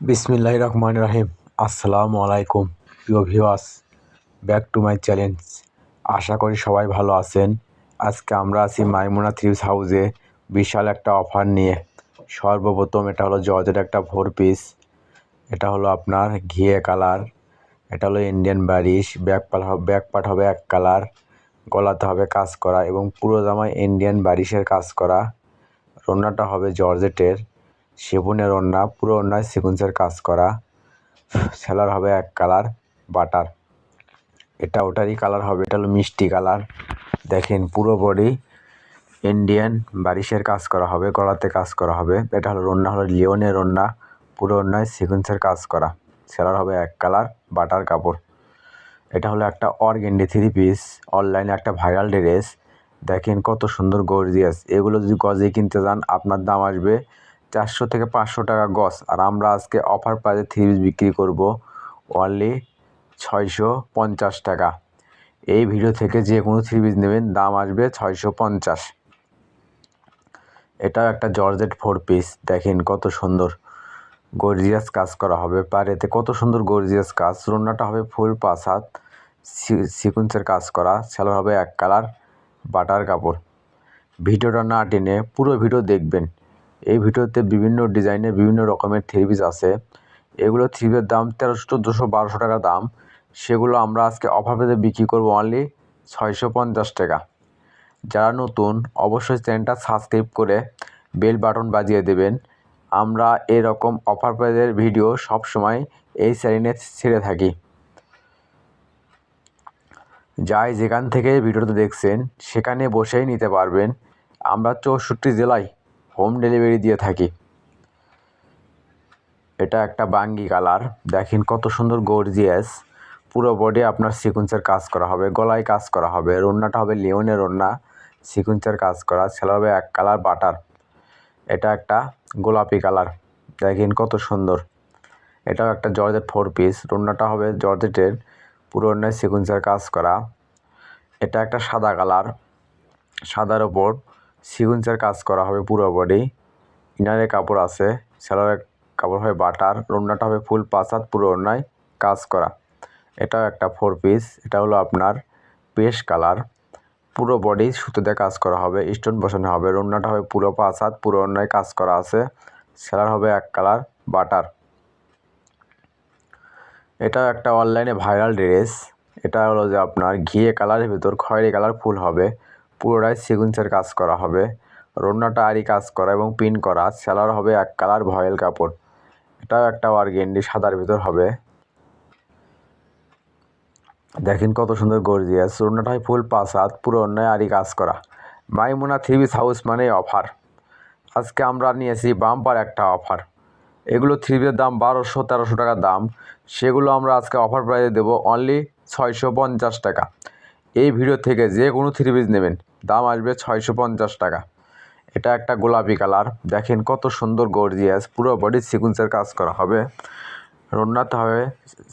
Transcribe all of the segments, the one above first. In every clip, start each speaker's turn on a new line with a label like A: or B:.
A: বিসমিল্লাহ রহমান রাহিম। আসসালামু আলাইকুম, প্রিয় viewers back to my challenge আশা করি সবাই ভালো আছেন। আজকে আমরা আছি মাইমুনা থ্রিপস হাউসে বিশাল একটা অফার নিয়ে। সর্বপ্রথম এটা হলো জর্জের একটা ফোর পিস এটা হলো আপনার ঘিয়ে কালার এটা হলো ইন্ডিয়ান বারিশ ব্যাক পাট ব্যাক পাট হবে এক কালার গলাতে হবে কাজ করা এবং পুরো জামায় ইন্ডিয়ান বারিশের কাজ করা। রোনাটা হবে জর্জেটের। সেবুনের ওড়না পুরো ওড়নায় সিকুন্সের কাজ করা। সেলার হবে এক কালার, বাটার। এটা ওটারই কালার হবে, এটা হলো মিষ্টি কালার। দেখেন, পুরো বডি ইন্ডিয়ান বারিশের কাজ করা হবে, গলাতে কাজ করা হবে। এটা হলো রন্না হলো লিওনের রন্না পুরো অন্যায় সিকুন্সের কাজ করা। সেলার হবে এক কালার, বাটার কাপড়। এটা হলো একটা অর্গেন্ডি থ্রি পিস, অনলাইনে একটা ভাইরাল ড্রেস। দেখেন কত সুন্দর গর্জিয়াস। এগুলো যদি গজে কিনতে যান, আপনার দাম আসবে চারশো থেকে পাঁচশো টাকা গজ আর আমরা আজকে অফার প্রাইজে থ্রি পিস বিক্রি করব অনলি ছয়শো পঞ্চাশ টাকা। এই ভিডিও থেকে যে কোনো থ্রি পিস নেবেন, দাম আসবে ছয়শো পঞ্চাশ। এটাও একটা জর্জেট ফোর পিস দেখেন কত সুন্দর। গর্জিয়াস কাজ করা হবে। পারেতে কত সুন্দর গর্জিয়াস কাজ। রোনাটা হবে ফুল পাঁচ হাত সিকুন্সের কাজ করা। সেলার হবে এক কালার বাটার কাপড়। ভিডিওটা না টেনে পুরো ভিডিও দেখবেন। এই ভিডিওতে বিভিন্ন ডিজাইনের বিভিন্ন রকমের থ্রি পিস আছে। এগুলো থ্রি পিসের দাম তেরোশো, চোদ্দোশো, বারোশো টাকা দাম। সেগুলো আমরা আজকে অফার পেতে বিক্রি করব অনলি ছয়শো পঞ্চাশ টাকা। যারা নতুন, অবশ্যই চ্যানেলটা সাবস্ক্রাইব করে বেল বাটন বাজিয়ে দেবেন। আমরা এরকম অফার প্রাইজের ভিডিও সব সময় এই চ্যানেলে ছেড়ে থাকি। যাই যেখান থেকে ভিডিওটা দেখছেন, সেখানে বসেই নিতে পারবেন। আমরা চৌষট্টি জেলায় হোম ডেলিভারি দিয়ে থাকি। এটা একটা বাঙ্গি কালার। দেখেন কত সুন্দর গর্জিয়াস পুরো বডি আপনার সিকুন্সের কাজ করা হবে, গলায় কাজ করা হবে। রন্নাটা হবে লিওনের রন্না সিকুন্সের কাজ করা। ছেলে হবে এক কালার বাটার। এটা একটা গোলাপি কালার। দেখেন কত সুন্দর। এটাও একটা জর্জেট ফোর পিস রন্নাটা হবে জর্জেটের। পুরো অন্যায় সিকুন্সের কাজ করা। এটা একটা সাদা কালার। সাদার ওপর সিকুন্সের কাজ করা হবে পুরো বডি। ইনারে কাপড় আছে সেলারের কাপড় হবে বাটার রন্নাটা হবে ফুল পাঁচাত পুরো অন্যায় কাজ করা। এটাও একটা ফোর পিস এটা হলো আপনার পেশ কালার। পুরো বডি সুতো দিয়ে কাজ করা হবে, স্টোন বসানো হবে রন্নাটা হবে পুরো হাত পুরো অন্যায় কাজ করা আছে। সেলার হবে এক কালার বাটার। এটাও একটা অনলাইনে ভাইরাল ড্রেস, এটা হলো যে আপনার ঘিয়ে কালারের ভিতর খয়েরি কালার ফুল হবে। পুরোটাই সিকুন্সের কাজ করা হবে। রন্নাটা আরই কাজ করা এবং পিন করা। সেলার হবে এক কালার ভয়েল কাপড়। এটাও একটা ওয়ারগেন্ডি সাদার ভিতর হবে। দেখেন কত সুন্দর গর্জিয়াস। রন্নাটা হয় ফুল পাঁচ হাত পুরো অন্যায় আরই কাজ করা। মাইমুনা থ্রি পিস হাউস মানে অফার। আজকে আমরা নিয়েছি বাম্পার একটা অফার। এগুলো থ্রি পিসের দাম বারোশো, তেরোশো টাকা দাম। সেগুলো আমরা আজকে অফার প্রাইসে দেবো অনলি ছয়শো পঞ্চাশ টাকা। এই ভিডিও থেকে যে কোনো থ্রি পিস নেবেন। দাম আসবে ছয়শো পঞ্চাশ টাকা। এটা একটা গোলাপি কালার। দেখেন কত সুন্দর গর্জিয়াস। পুরো বডি সিকুন্সের কাজ করা হবে। রন্নাতে হবে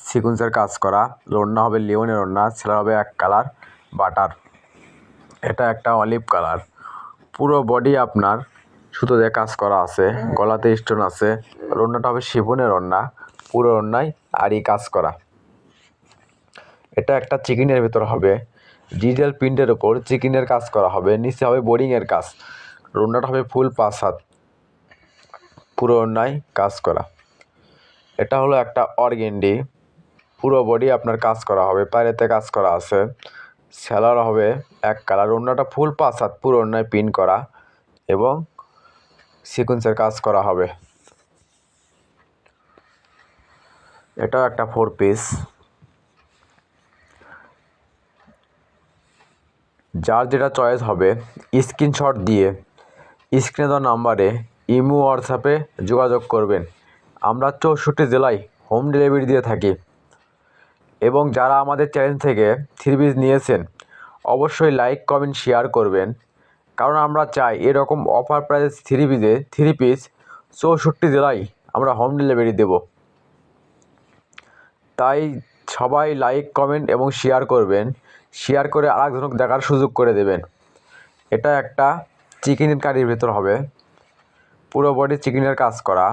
A: সিকুন্সের কাজ করা। রন্না হবে লিওনের রন্না ছেলে হবে এক কালার, বাটার। এটা একটা অলিভ কালার। পুরো বডি আপনার সুতো দিয়ে কাজ করা আছে, গলাতে স্টোন আছে। রন্নাটা হবে শিবনের রন্না। পুরো রন্নায় আরই কাজ করা। এটা একটা চিকেনের ভেতর হবে। ডিজিটাল প্রিন্টের ওপর চিকেনের কাজ করা হবে, নিচে হবে বোরিংয়ের কাজ। রন্নাটা হবে ফুল পাঁচ হাত পুরো অন্যায় কাজ করা। এটা হলো একটা অর্গেন্ডি। পুরো বডি আপনার কাজ করা হবে, পায়েতে কাজ করা আছে। স্যালার হবে এক কালার। অন্যটা ফুল পাঁচ হাত পুরো অন্যায় পিন করা এবং সিকুন্সের কাজ করা হবে। এটাও একটা ফোর পিস যার যেটা চয়েস হবে স্ক্রিনশট দিয়ে স্ক্রিনে দেওয়া নাম্বারে ইমো হোয়াটসঅ্যাপে যোগাযোগ করবেন। আমরা চৌষট্টি জেলায় হোম ডেলিভারি দিয়ে থাকি। এবং যারা আমাদের চ্যানেল থেকে থ্রি পিস নিয়েছেন, অবশ্যই লাইক কমেন্ট শেয়ার করবেন। কারণ আমরা চাই এরকম অফার প্রাইস থ্রি পিসে থ্রি পিস চৌষট্টি জেলায় আমরা হোম ডেলিভারি দেব। তাই সবাই লাইক কমেন্ট এবং শেয়ার করবেন। শেয়ার করে আরেকজনকে দেখার সুযোগ করে দেবেন। এটা একটা চিকেনের কারির ভেতর হবে। পুরো বডি চিকেনের কাজ করা।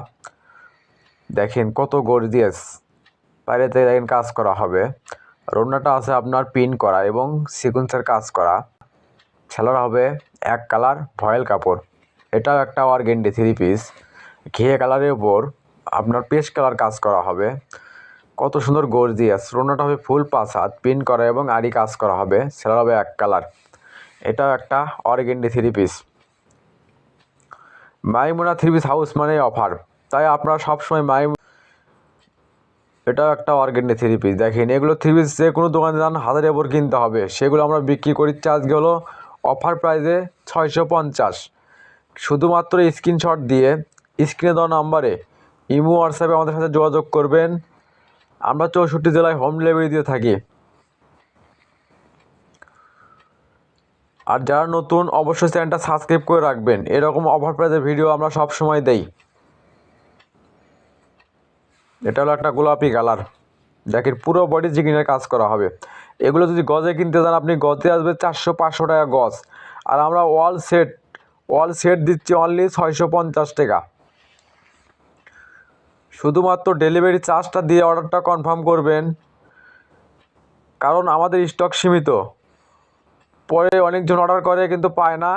A: দেখেন কত গর্জিয়াস বাইরেতে দেখেন কাজ করা হবে। রোনাটা আছে আপনার পিন করা এবং সিকুন্সের কাজ করা। ছেলার হবে এক কালার ভয়েল কাপড়। এটাও একটা অর্গেন্ডি থ্রি পিস ঘিয়ে কালারের উপর আপনার পেস্ট কালার কাজ করা হবে। কত সুন্দর গর্জিয়াস রোনাটা হবে ফুল পাঁচ হাত পিন করা এবং আড়ি কাজ করা হবে। সেলার হবে এক কালার। এটাও একটা organdy three piece. Maimuna three piece house মানে অফার। তাই আপনারা সবসময় মাই এটাও একটা অর্গেন্ডি থ্রি পিস। দেখেন, এগুলো থ্রি পিস যে কোনো দোকানে যান হাজারের ওপর কিনতে হবে। সেগুলো আমরা বিক্রি করি আজকে হলো অফার প্রাইসে ছয়শো পঞ্চাশ। শুধুমাত্র স্ক্রিনশট দিয়ে, স্ক্রিনে দেওয়া নাম্বারে ইমো, হোয়াটসঅ্যাপে আমাদের সাথে যোগাযোগ করবেন। আমরা চৌষট্টি জেলায় হোম ডেলিভারি দিয়ে থাকি। আর যারা নতুন, অবশ্যই চ্যানেলটা সাবস্ক্রাইব করে রাখবেন। এরকম অফার প্রাইজের ভিডিও আমরা সব সময় দেই। এটা হলো একটা গোলাপি কালার দেখেন পুরো বডি চিকেনের কাজ করা হবে। এগুলো যদি গজে কিনতে চান আপনি গজে আসবে চারশো পাঁচশো টাকা গজ। আর আমরা ওয়াল সেট ওয়াল সেট দিচ্ছি অনলি ছয়শো পঞ্চাশ টাকা। শুধুমাত্র ডেলিভারি চার্জটা দিয়ে অর্ডারটা কনফার্ম করবেন, কারণ আমাদের স্টক সীমিত। পরে অনেকজন অর্ডার করে কিন্তু পায় না।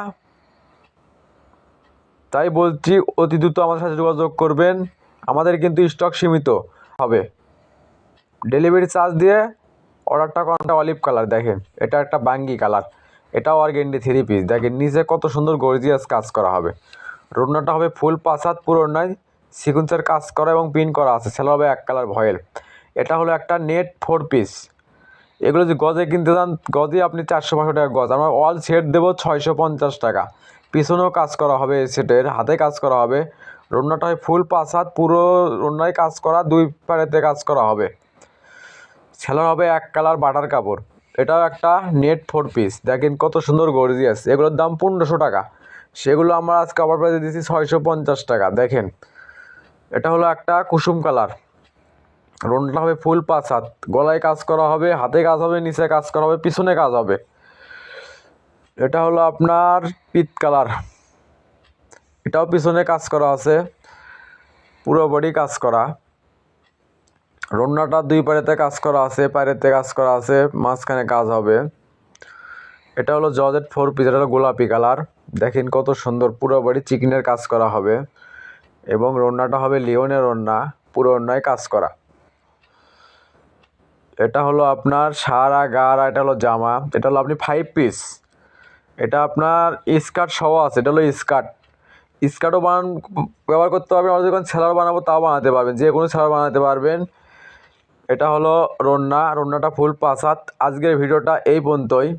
A: তাই বলছি, অতি দ্রুত আমাদের সাথে যোগাযোগ করবেন। আমাদের কিন্তু স্টক সীমিত হবে। ডেলিভারি চার্জ দিয়ে অর্ডারটা কোনটা অলিভ কালার দেখেন, এটা একটা বাঙ্গি কালার। এটাও অর্গেন্ডি থ্রি পিস। দেখেন, নিচে কত সুন্দর গর্জিয়াস কাজ করা হবে। রোডনাটা হবে ফুল পাসাদ পুরো নয়। সিকুন্সের কাজ করা এবং পিন করা আছে সেটা হবে এক কালার ভয়েল। এটা হলো একটা নেট ফোর পিস। এগুলো যদি গজে কিনতে যান গজে আপনি চারশো পাঁচশো টাকা গজ। আমরা অল সেট দেবো ছয়শো পঞ্চাশ টাকা। পিছনেও কাজ করা হবে এই সেটের, হাতে কাজ করা হবে। রোনাটা হয় ফুল পাঁচ হাত পুরো রোনায় কাজ করা, দুই পাড়েতে কাজ করা হবে। ছেলার হবে এক কালার বাটার কাপড়। এটাও একটা নেট ফোর পিস। দেখেন কত সুন্দর গর্জিয়াস। এগুলোর দাম পনেরোশো টাকা। সেগুলো আমরা আজকে আবার প্রাইসে দিচ্ছি ছয়শো পঞ্চাশ টাকা। দেখেন এটা হলো একটা কুসুম কালার। রোনটা হবে ফুল পাঁচ হাত। গলায় কাজ করা হবে, হাতে কাজ হবে, নিচে কাজ করা হবে, পিছনে কাজ হবে। এটা হলো আপনার পিত কালার। এটাও পিছনে কাজ করা আছে, পুরো বডি কাজ করা। রন্নাটা দুই পাড়েতে কাজ করা আছে পাড়েতে কাজ করা আছে, মাঝখানে কাজ হবে। এটা হলো জজেট ফোর পিস, এটা হলো গোলাপি কালার। দেখেন কত সুন্দর, পুরো বডি চিকেনের কাজ করা হবে। এবং রন্নাটা হবে লিওনের রন্না পুরো অন্যায় কাজ করা। এটা হলো আপনার সারা গাড়া এটা হলো জামা, এটা হলো আপনি ফাইভ পিস এটা আপনার স্কার্ট সহ আছে, এটা হলো স্কার্ট। স্কার্টও বানান, ব্যবহার করতে পারবেন আর যখন সেলার বানাবো তাও বানাতে পারবেন, যে কোনো সেলার বানাতে পারবেন। এটা হলো রন্না রন্নাটা ফুল পাসাত আজকের ভিডিওটা এই পর্যন্তই।